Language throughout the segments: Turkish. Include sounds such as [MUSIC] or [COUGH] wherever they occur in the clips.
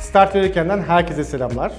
Start verirkenden herkese selamlar.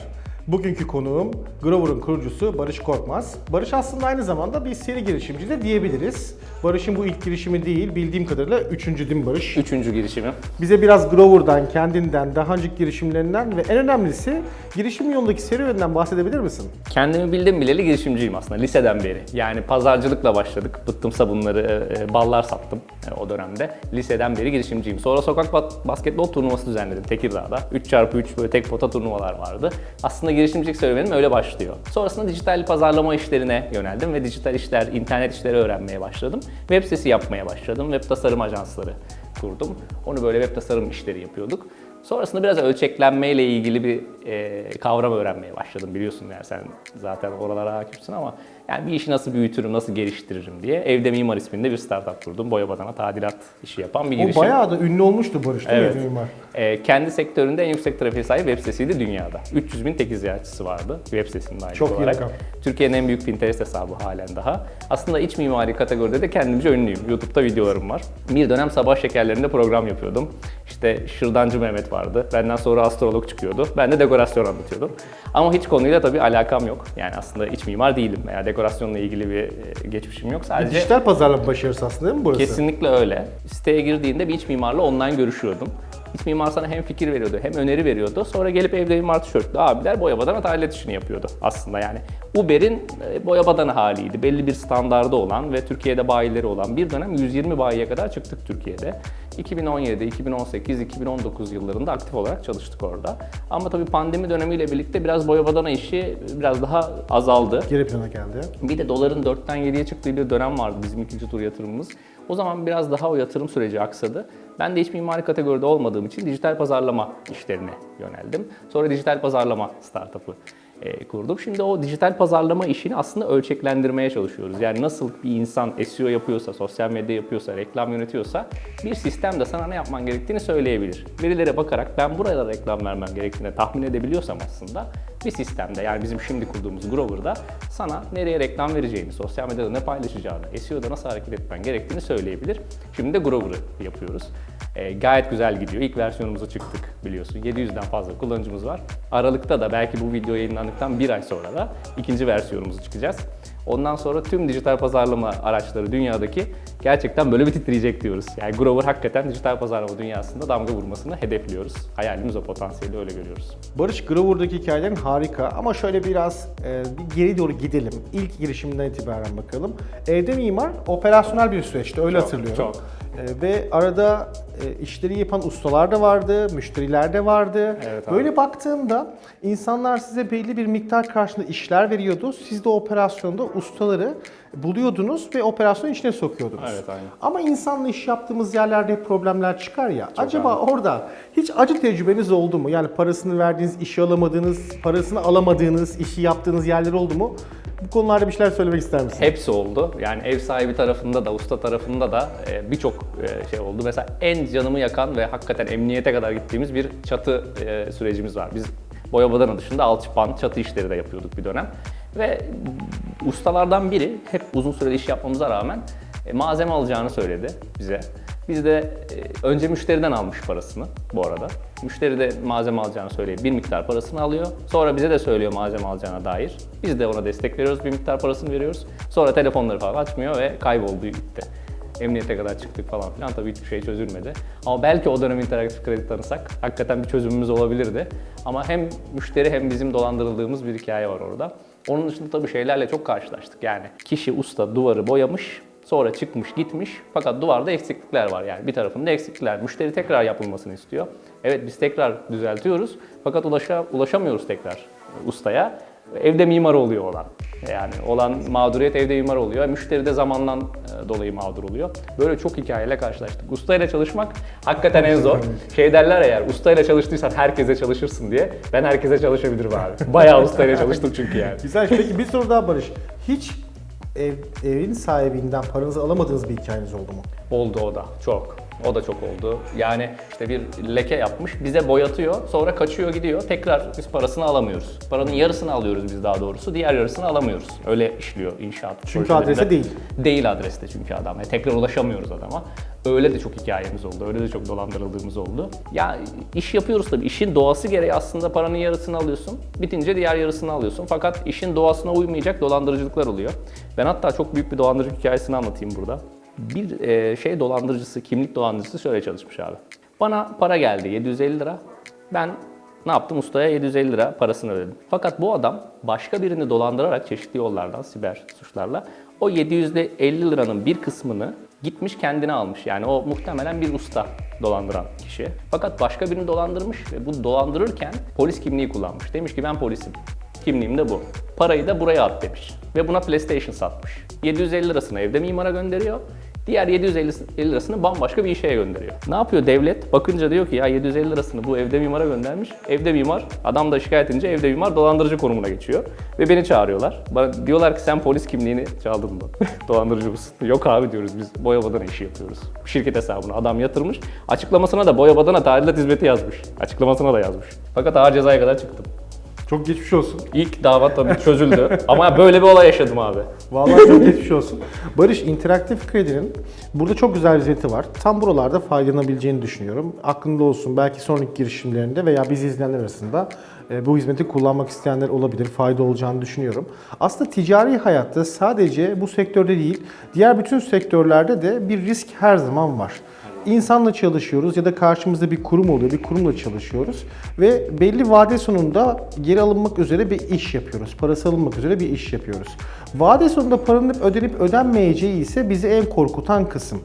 Bugünkü konuğum Grover'ın kurucusu Barış Korkmaz. Barış aslında aynı zamanda bir seri girişimci de diyebiliriz. Barış'ın bu ilk girişimi değil, bildiğim kadarıyla üçüncü değil mi Barış? Üçüncü girişimi. Bize biraz Grover'dan, kendinden, daha önceki girişimlerinden ve en önemlisi girişim yolundaki serüveninden bahsedebilir misin? Kendimi bildim bileli girişimciyim aslında liseden beri. Yani pazarcılıkla başladık. Bıttımsa bunları e, e, ballar sattım e, o dönemde. Liseden beri girişimciyim. Sonra sokak ba- basketbol turnuvası düzenledim Tekirdağ'da. 3x3 böyle tek pota turnuvalar vardı. Aslında girişimcilik serüvenim öyle başlıyor. Sonrasında dijital pazarlama işlerine yöneldim ve dijital işler, internet işleri öğrenmeye başladım. Web sitesi yapmaya başladım. Web tasarım ajansları kurdum. Onu böyle web tasarım işleri yapıyorduk. Sonrasında biraz ölçeklenmeyle ilgili bir e, kavram öğrenmeye başladım biliyorsun yani sen zaten oralara hakimsin ama yani bir işi nasıl büyütürüm, nasıl geliştiririm diye Evde Mimar isminde bir startup kurdum. Boya badana tadilat işi yapan bir O girişim. bayağı da ünlü olmuştu Barış değil Evet. mi Mimar? E, kendi sektöründe en yüksek trafiğe sahip web sitesiydi dünyada. 300 bin tek ziyaretçisi vardı web sitesinde aynı Çok olarak. rakam. Türkiye'nin en büyük Pinterest hesabı halen daha. Aslında iç mimari kategoride de kendimce ünlüyüm. YouTube'da videolarım var. Bir dönem sabah şekerlerinde program yapıyordum. İşte Şırdancı Mehmet vardı. Benden sonra astrolog çıkıyordu. Ben de dekorasyon anlatıyordum. Ama hiç konuyla tabii alakam yok. Yani aslında iç mimar değilim veya dekorasyonla ilgili bir e, geçmişim yok. Sadece Dijital pazarlama başarısı aslında değil mi burası? Kesinlikle öyle. Siteye girdiğinde bir iç mimarla online görüşüyordum. İç mimar sana hem fikir veriyordu hem öneri veriyordu. Sonra gelip evde mimar tişörtlü abiler boya badana tadilat işini yapıyordu aslında yani. Uber'in e, boya badana haliydi. Belli bir standardı olan ve Türkiye'de bayileri olan bir dönem 120 bayiye kadar çıktık Türkiye'de. 2017, 2018, 2019 yıllarında aktif olarak çalıştık orada. Ama tabii pandemi dönemiyle birlikte biraz boya badana işi biraz daha azaldı. Geri plana geldi. Bir de doların 4'ten 7'ye çıktığı bir dönem vardı bizim ikinci tur yatırımımız. O zaman biraz daha o yatırım süreci aksadı. Ben de iç mimari kategoride olmadığım için dijital pazarlama işlerine yöneldim. Sonra dijital pazarlama startup'ı e, kurdum. Şimdi o dijital pazarlama işini aslında ölçeklendirmeye çalışıyoruz. Yani nasıl bir insan SEO yapıyorsa, sosyal medya yapıyorsa, reklam yönetiyorsa bir sistem de sana ne yapman gerektiğini söyleyebilir. Verilere bakarak ben burada reklam vermem gerektiğini tahmin edebiliyorsam aslında bir sistemde yani bizim şimdi kurduğumuz Grover'da sana nereye reklam vereceğini, sosyal medyada ne paylaşacağını, SEO'da nasıl hareket etmen gerektiğini söyleyebilir. Şimdi de Grover'ı yapıyoruz. Ee, gayet güzel gidiyor. İlk versiyonumuza çıktık biliyorsun. 700'den fazla kullanıcımız var. Aralıkta da belki bu video yayınlandıktan bir ay sonra da ikinci versiyonumuzu çıkacağız. Ondan sonra tüm dijital pazarlama araçları dünyadaki gerçekten böyle bir titreyecek diyoruz. Yani Grover hakikaten dijital pazarlama dünyasında damga vurmasını hedefliyoruz. Hayalimiz o potansiyeli öyle görüyoruz. Barış Grover'daki hikayelerin harika ama şöyle biraz e, bir geri doğru gidelim. İlk girişiminden itibaren bakalım. Evde mimar operasyonel bir süreçti öyle Çok, hatırlıyorum. çok. E, ve arada e, işleri yapan ustalar da vardı, müşteriler de vardı. Evet abi. Böyle baktığımda insanlar size belli bir miktar karşılığında işler veriyordu. Siz de operasyonda ustaları buluyordunuz ve operasyonun içine sokuyordunuz. Evet, aynen. Ama insanla iş yaptığımız yerlerde hep problemler çıkar ya. Acaba orada hiç acı tecrübeniz oldu mu? Yani parasını verdiğiniz, işi alamadığınız, parasını alamadığınız, işi yaptığınız yerler oldu mu? Bu konularda bir şeyler söylemek ister misin? Hepsi oldu. Yani ev sahibi tarafında da, usta tarafında da e, birçok e, şey oldu. Mesela en canımı yakan ve hakikaten emniyete kadar gittiğimiz bir çatı e, sürecimiz var. Biz boya badana dışında alçıpan çatı işleri de yapıyorduk bir dönem. Ve ustalardan biri hep uzun süreli iş yapmamıza rağmen malzeme alacağını söyledi bize. Biz de önce müşteriden almış parasını bu arada. Müşteri de malzeme alacağını söyleyip bir miktar parasını alıyor. Sonra bize de söylüyor malzeme alacağına dair. Biz de ona destek veriyoruz, bir miktar parasını veriyoruz. Sonra telefonları falan açmıyor ve kayboldu gitti. Emniyete kadar çıktık falan filan tabii hiçbir şey çözülmedi. Ama belki o dönem interaktif kredi tanısak hakikaten bir çözümümüz olabilirdi. Ama hem müşteri hem bizim dolandırıldığımız bir hikaye var orada. Onun dışında tabii şeylerle çok karşılaştık. Yani kişi usta duvarı boyamış, Sonra çıkmış gitmiş fakat duvarda eksiklikler var yani bir tarafında eksiklikler. Müşteri tekrar yapılmasını istiyor. Evet biz tekrar düzeltiyoruz fakat ulaşa, ulaşamıyoruz tekrar ustaya. Evde mimar oluyor olan. Yani olan mağduriyet evde mimar oluyor. Müşteri de zamandan e, dolayı mağdur oluyor. Böyle çok hikayeyle karşılaştık. Ustayla çalışmak hakikaten en zor. Şey derler eğer ustayla çalıştıysan herkese çalışırsın diye. Ben herkese çalışabilirim abi. Bayağı ustayla çalıştım çünkü yani. Güzel. Peki bir soru daha Barış. Hiç ev, evin sahibinden paranızı alamadığınız bir hikayeniz oldu mu? Oldu o da çok. O da çok oldu. Yani işte bir leke yapmış, bize boyatıyor, sonra kaçıyor gidiyor. Tekrar biz parasını alamıyoruz. Paranın yarısını alıyoruz biz daha doğrusu, diğer yarısını alamıyoruz. Öyle işliyor inşaat Çünkü projelerinde. adrese değil. Değil adreste çünkü adam. Yani tekrar ulaşamıyoruz adama. Öyle de çok hikayemiz oldu. Öyle de çok dolandırıldığımız oldu. Ya iş yapıyoruz tabii. İşin doğası gereği aslında paranın yarısını alıyorsun. Bitince diğer yarısını alıyorsun. Fakat işin doğasına uymayacak dolandırıcılıklar oluyor. Ben hatta çok büyük bir dolandırıcılık hikayesini anlatayım burada. Bir e, şey dolandırıcısı, kimlik dolandırıcısı şöyle çalışmış abi. Bana para geldi 750 lira. Ben ne yaptım? Ustaya 750 lira parasını ödedim. Fakat bu adam başka birini dolandırarak çeşitli yollardan, siber suçlarla o 750 liranın bir kısmını gitmiş kendine almış. Yani o muhtemelen bir usta dolandıran kişi. Fakat başka birini dolandırmış ve bu dolandırırken polis kimliği kullanmış. Demiş ki ben polisim. Kimliğim de bu. Parayı da buraya at demiş. Ve buna PlayStation satmış. 750 lirasını evde mimara gönderiyor. Diğer 750 lirasını bambaşka bir işe gönderiyor. Ne yapıyor devlet? Bakınca diyor ki ya 750 lirasını bu evde mimara göndermiş. Evde mimar, adam da şikayet edince evde mimar dolandırıcı konumuna geçiyor. Ve beni çağırıyorlar. Bana diyorlar ki sen polis kimliğini çaldın mı? [LAUGHS] dolandırıcı mısın? Yok abi diyoruz biz boya badana işi yapıyoruz. Şirket hesabına adam yatırmış. Açıklamasına da boya badana tadilat hizmeti yazmış. Açıklamasına da yazmış. Fakat ağır cezaya kadar çıktım. Çok geçmiş olsun. İlk dava tabii çözüldü. Ama böyle bir olay yaşadım abi. Vallahi çok geçmiş olsun. Barış interaktif kredinin burada çok güzel bir hizmeti var. Tam buralarda faydalanabileceğini düşünüyorum. Aklında olsun belki sonraki girişimlerinde veya bizi izleyenler arasında e, bu hizmeti kullanmak isteyenler olabilir. Fayda olacağını düşünüyorum. Aslında ticari hayatta sadece bu sektörde değil, diğer bütün sektörlerde de bir risk her zaman var. İnsanla çalışıyoruz ya da karşımızda bir kurum oluyor, bir kurumla çalışıyoruz ve belli vade sonunda geri alınmak üzere bir iş yapıyoruz. Parası alınmak üzere bir iş yapıyoruz. Vade sonunda paranın ödenip ödenmeyeceği ise bizi en korkutan kısım.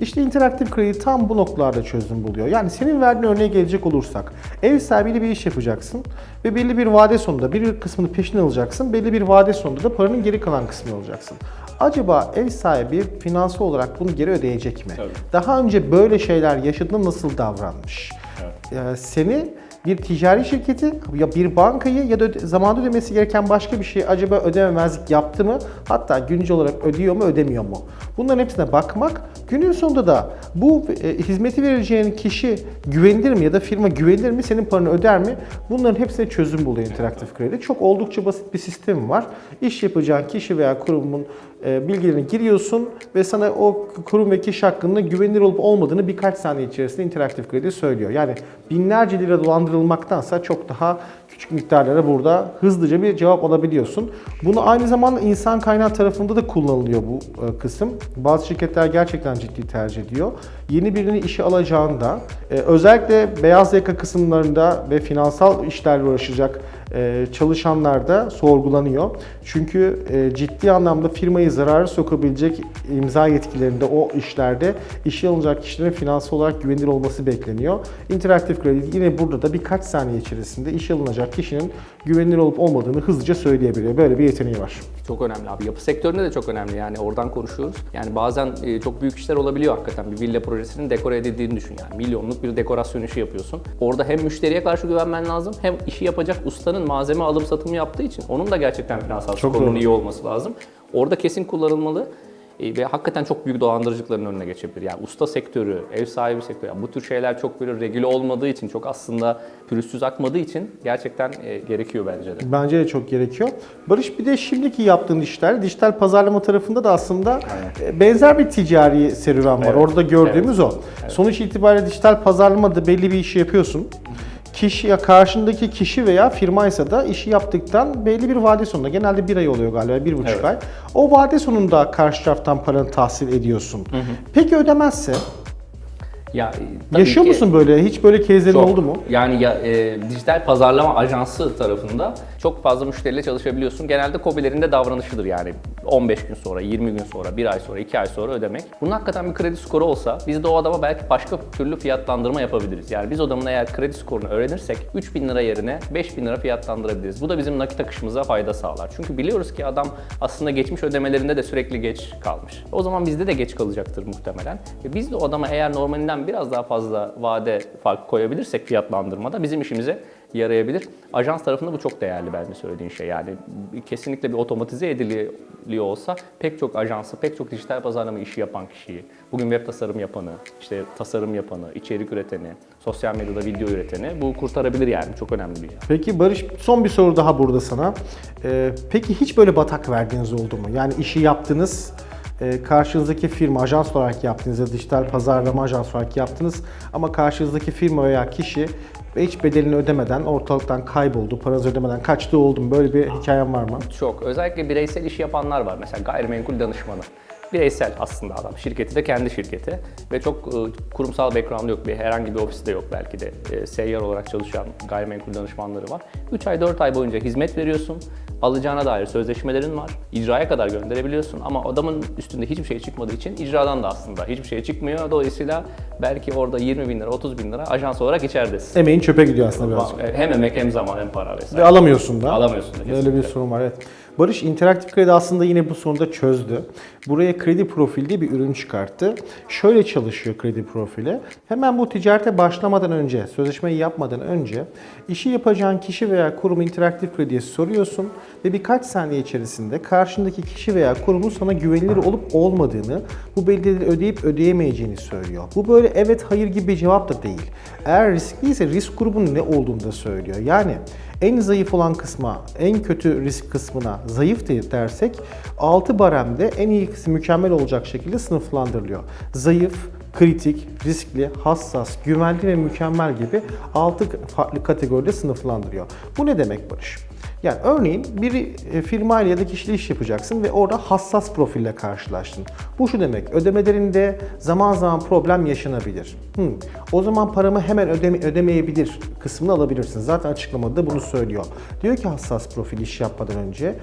İşte interaktif kredi tam bu noktalarda çözüm buluyor. Yani senin verdiğin örneğe gelecek olursak, ev sahibiyle bir iş yapacaksın ve belli bir vade sonunda bir kısmını peşin alacaksın, belli bir vade sonunda da paranın geri kalan kısmını alacaksın. Acaba ev sahibi finansal olarak bunu geri ödeyecek mi? Tabii. Daha önce böyle şeyler yaşadığında nasıl davranmış? Ee, seni bir ticari şirketi ya bir bankayı ya da zamanında ödemesi gereken başka bir şeyi acaba ödememezlik yaptı mı? Hatta güncel olarak ödüyor mu ödemiyor mu? Bunların hepsine bakmak günün sonunda da bu e, hizmeti vereceğin kişi güvenilir mi ya da firma güvenilir mi senin paranı öder mi? Bunların hepsine çözüm buluyor interaktif kredi. Çok oldukça basit bir sistem var. İş yapacağın kişi veya kurumun e, bilgilerini giriyorsun ve sana o kurum ve kişi hakkında güvenilir olup olmadığını birkaç saniye içerisinde interaktif kredi söylüyor. Yani binlerce lira dolandırılmaktansa çok daha küçük miktarlara burada hızlıca bir cevap alabiliyorsun. Bunu aynı zamanda insan kaynağı tarafında da kullanılıyor bu e, kısım. Bazı şirketler gerçekten ciddi tercih ediyor. Yeni birini işe alacağında e, özellikle beyaz yaka kısımlarında ve finansal işlerle uğraşacak çalışanlar da sorgulanıyor. Çünkü e, ciddi anlamda firmayı zarara sokabilecek imza yetkilerinde o işlerde işe alınacak kişilerin finansal olarak güvenilir olması bekleniyor. Interaktif kredi yine burada da birkaç saniye içerisinde işe alınacak kişinin güvenilir olup olmadığını hızlıca söyleyebiliyor. Böyle bir yeteneği var. Çok önemli abi. Yapı sektöründe de çok önemli yani oradan konuşuyoruz. Yani bazen e, çok büyük işler olabiliyor hakikaten. Bir villa projesinin dekore edildiğini düşün yani. Milyonluk bir dekorasyon işi yapıyorsun. Orada hem müşteriye karşı güvenmen lazım hem işi yapacak ustanın malzeme alım satımı yaptığı için onun da gerçekten finansal Çok skorunun doğru. iyi olması lazım. Orada kesin kullanılmalı. E, Ve hakikaten çok büyük dolandırıcılıkların önüne geçebilir. Yani usta sektörü, ev sahibi sektörü, yani bu tür şeyler çok böyle regüle olmadığı için, çok aslında pürüzsüz akmadığı için gerçekten e, gerekiyor bence de. Bence de çok gerekiyor. Barış bir de şimdiki yaptığın işler, dijital pazarlama tarafında da aslında e, benzer bir ticari serüven var. Evet. Orada gördüğümüz o. Sonuç itibariyle dijital pazarlamada belli bir işi yapıyorsun. Kişi ya karşındaki kişi veya firmaysa da işi yaptıktan belli bir vade sonunda genelde bir ay oluyor galiba bir buçuk Evet. ay. O vade sonunda karşı taraftan paranı tahsil ediyorsun. Peki ödemezse? Ya, Yaşıyor ki- musun böyle? Hiç böyle kezlerin oldu mu? Yani ya, e, dijital pazarlama ajansı tarafında çok fazla müşteriyle çalışabiliyorsun. Genelde COBİ'lerinde davranışıdır yani 15 gün sonra, 20 gün sonra, 1 ay sonra, 2 ay sonra ödemek. Bunun hakikaten bir kredi skoru olsa biz de o adama belki başka türlü fiyatlandırma yapabiliriz. Yani biz adamın eğer kredi skorunu öğrenirsek 3000 lira yerine 5000 lira fiyatlandırabiliriz. Bu da bizim nakit akışımıza fayda sağlar. Çünkü biliyoruz ki adam aslında geçmiş ödemelerinde de sürekli geç kalmış. O zaman bizde de geç kalacaktır muhtemelen. Ve biz de o adama eğer normalinden biraz daha fazla vade fark koyabilirsek fiyatlandırmada bizim işimize yarayabilir. Ajans tarafında bu çok değerli bence söylediğin şey. Yani kesinlikle bir otomatize ediliyor olsa pek çok ajansı, pek çok dijital pazarlama işi yapan kişiyi, bugün web tasarım yapanı, işte tasarım yapanı, içerik üreteni, sosyal medyada video üreteni bu kurtarabilir yani. Çok önemli bir yer. Peki Barış son bir soru daha burada sana. Ee, peki hiç böyle batak verdiğiniz oldu mu? Yani işi yaptınız, karşınızdaki firma ajans olarak yaptınız ya dijital pazarlama ajans olarak yaptınız ama karşınızdaki firma veya kişi hiç bedelini ödemeden ortalıktan kayboldu, paranızı ödemeden kaçtı oldu mu? Böyle bir hikayem var mı? Çok. Özellikle bireysel iş yapanlar var. Mesela gayrimenkul danışmanı. Bireysel aslında adam. Şirketi de kendi şirketi. Ve çok e, kurumsal background yok. Bir herhangi bir ofiste yok belki de. E, seyyar olarak çalışan gayrimenkul danışmanları var. 3 ay 4 ay boyunca hizmet veriyorsun. Alacağına dair sözleşmelerin var. İcraya kadar gönderebiliyorsun ama adamın üstünde hiçbir şey çıkmadığı için icradan da aslında hiçbir şey çıkmıyor. Dolayısıyla belki orada 20 bin lira, 30 bin lira ajans olarak içeridesin. Emeğin çöpe gidiyor aslında biraz. Hem emek hem zaman hem para Ve vesaire. alamıyorsun da. Alamıyorsun da Böyle bir kesinlikle. sorun var evet. Barış interaktif kredi aslında yine bu sorunu da çözdü. Buraya kredi profil diye bir ürün çıkarttı. Şöyle çalışıyor kredi profili. Hemen bu ticarete başlamadan önce, sözleşmeyi yapmadan önce işi yapacağın kişi veya kurumu interaktif krediye soruyorsun ve birkaç saniye içerisinde karşındaki kişi veya kurumun sana güvenilir olup olmadığını, bu bedeli ödeyip ödeyemeyeceğini söylüyor. Bu böyle evet hayır gibi bir cevap da değil. Eğer riskliyse risk grubunun ne olduğunu da söylüyor. Yani en zayıf olan kısma, en kötü risk kısmına zayıf de- dersek 6 baremde en iyi kısmı mükemmel olacak şekilde sınıflandırılıyor. Zayıf, kritik, riskli, hassas, güvenli ve mükemmel gibi 6 farklı kategoride sınıflandırıyor. Bu ne demek Barış? Yani örneğin bir e, firma ile ya da kişiyle iş yapacaksın ve orada hassas profille karşılaştın. Bu şu demek, ödemelerinde zaman zaman problem yaşanabilir. Hmm, o zaman paramı hemen ödeme, ödemeyebilir kısmını alabilirsin. Zaten açıklamada da bunu söylüyor. Diyor ki hassas profil iş yapmadan önce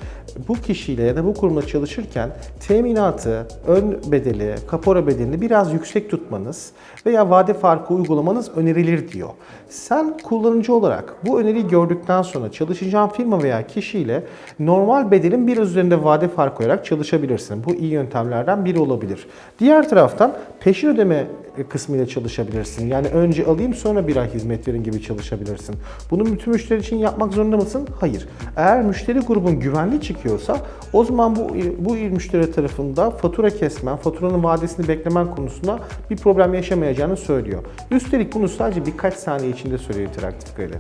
bu kişiyle ya da bu kurumla çalışırken teminatı, ön bedeli, kapora bedelini biraz yüksek tutmanız veya vade farkı uygulamanız önerilir diyor. Sen kullanıcı olarak bu öneriyi gördükten sonra çalışacağın firma veya kişiyle normal bedelin biraz üzerinde vade farkı koyarak çalışabilirsin. Bu iyi yöntemlerden biri olabilir. Diğer taraftan peşin ödeme kısmıyla çalışabilirsin. Yani önce alayım sonra bir ay hizmet verin gibi çalışabilirsin. Bunu bütün müşteri için yapmak zorunda mısın? Hayır. Eğer müşteri grubun güvenli çıkıyorsa o zaman bu bu müşteri tarafında fatura kesmen, faturanın vadesini beklemen konusunda bir problem yaşamayacağını söylüyor. Üstelik bunu sadece birkaç saniye içinde söylüyor interaktif kredi.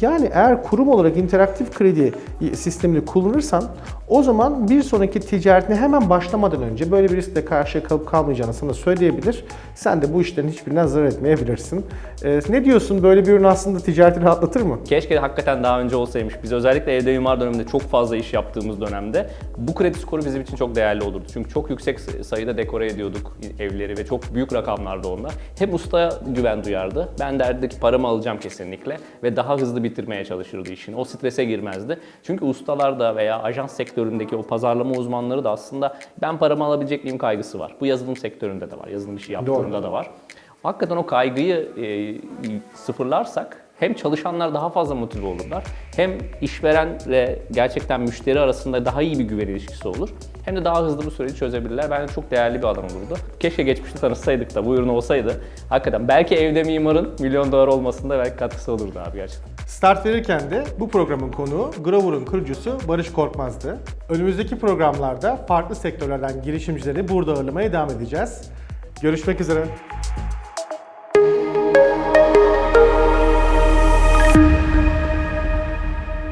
Yani eğer kurum olarak interaktif kredi sistemini kullanırsan o zaman bir sonraki ticaretine hemen başlamadan önce böyle bir riskle karşıya kalıp kalmayacağını sana söyleyebilir. Sen de bu işlerin hiçbirinden zarar etmeyebilirsin. Ee, ne diyorsun? Böyle bir ürün aslında ticareti rahatlatır mı? Keşke hakikaten daha önce olsaymış. Biz özellikle evde mimar döneminde çok fazla iş yaptığımız dönemde bu kredi skoru bizim için çok değerli olurdu. Çünkü çok yüksek sayıda dekore ediyorduk evleri ve çok büyük rakamlardı onlar. Hem ustaya güven duyardı. Ben derdi ki paramı alacağım kesinlikle ve daha hızlı bitirmeye çalışırdı işini. O strese girmezdi. Çünkü ustalar da veya ajans sektöründeki o pazarlama uzmanları da aslında ben paramı alabilecek miyim kaygısı var. Bu yazılım sektöründe de var. Yazılım işi yaptığında da var. Hakikaten o kaygıyı e, sıfırlarsak hem çalışanlar daha fazla motive olurlar, hem işverenle gerçekten müşteri arasında daha iyi bir güven ilişkisi olur. Hem de daha hızlı bu süreci çözebilirler. Bence çok değerli bir adam olurdu. Keşke geçmişte tanışsaydık da bu ürün olsaydı. Hakikaten belki evde mimarın milyon dolar olmasında belki katkısı olurdu abi gerçekten. Start verirken de bu programın konuğu Grover'ın kurucusu Barış Korkmaz'dı. Önümüzdeki programlarda farklı sektörlerden girişimcileri burada ağırlamaya devam edeceğiz. Görüşmek üzere.